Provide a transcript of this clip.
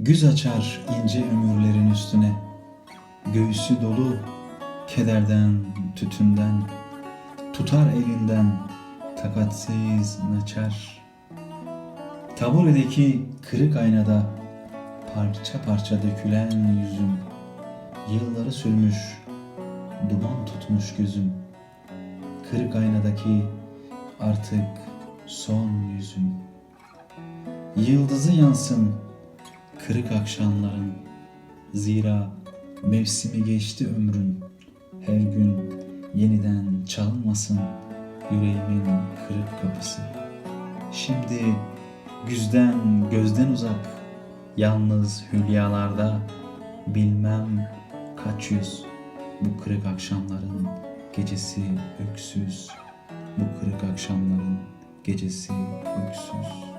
Güz açar ince ömürlerin üstüne. Göğsü dolu kederden, tütünden. Tutar elinden takatsiz naçar. Taburedeki kırık aynada parça parça dökülen yüzüm. Yılları sürmüş, duman tutmuş gözüm. Kırık aynadaki artık son yüzüm. Yıldızı yansın kırık akşamların. Zira mevsimi geçti ömrün. Her gün yeniden çalmasın yüreğimin kırık kapısı. Şimdi güzden gözden uzak, yalnız hülyalarda bilmem kaç yüz bu kırık akşamların gecesi öksüz. Bu kırık akşamların gecesi öksüz.